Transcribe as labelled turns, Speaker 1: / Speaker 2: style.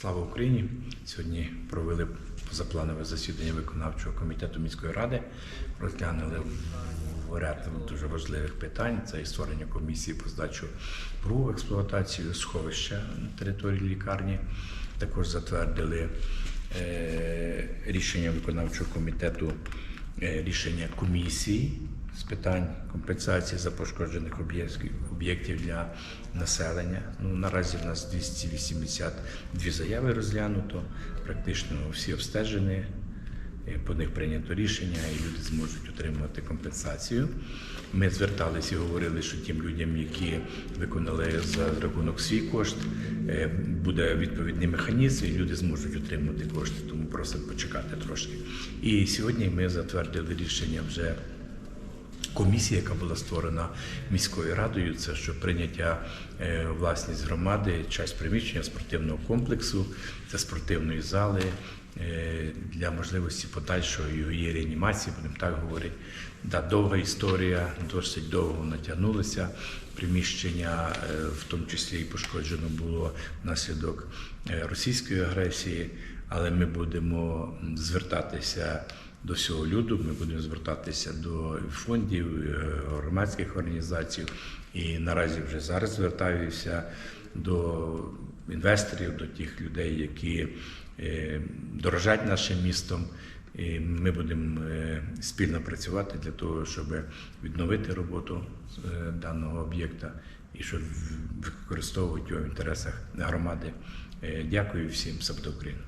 Speaker 1: Слава Україні! Сьогодні провели позапланове засідання виконавчого комітету міської ради. Розглянули ряд дуже важливих питань. Це і створення комісії по здачу ПРУ в експлуатацію сховища на території лікарні. Також затвердили е, рішення виконавчого комітету, е, рішення комісії з питань компенсації за пошкоджених об'єктів- для населення. Ну, наразі в нас 282 заяви розглянуто, практично всі обстежені. Е, По них прийнято рішення, і люди зможуть отримати компенсацію. Ми зверталися і говорили, що тим людям, які виконали за рахунок свій кошт, е, буде відповідний механізм, і люди зможуть отримати кошти. Тому просимо почекати трошки. І сьогодні ми затвердили рішення вже комісії, яка була створена міською радою, це що прийняття е, власність громади, часть приміщення спортивного комплексу, це спортивної зали для можливості подальшої її реанімації, будемо так говорити. Да, довга історія, досить довго натягнулася. Приміщення, е, в тому числі і пошкоджено було внаслідок е, російської агресії, але ми будемо звертатися до всього люду. Ми будемо звертатися до фондів, е, громадських організацій. І наразі вже зараз звертаюся до інвесторів, до тих людей, які е, дорожать нашим містом. І ми будемо е, спільно працювати для того, щоб відновити роботу е, даного об'єкта і щоб використовувати його в інтересах громади. Дякую всім, все Україна.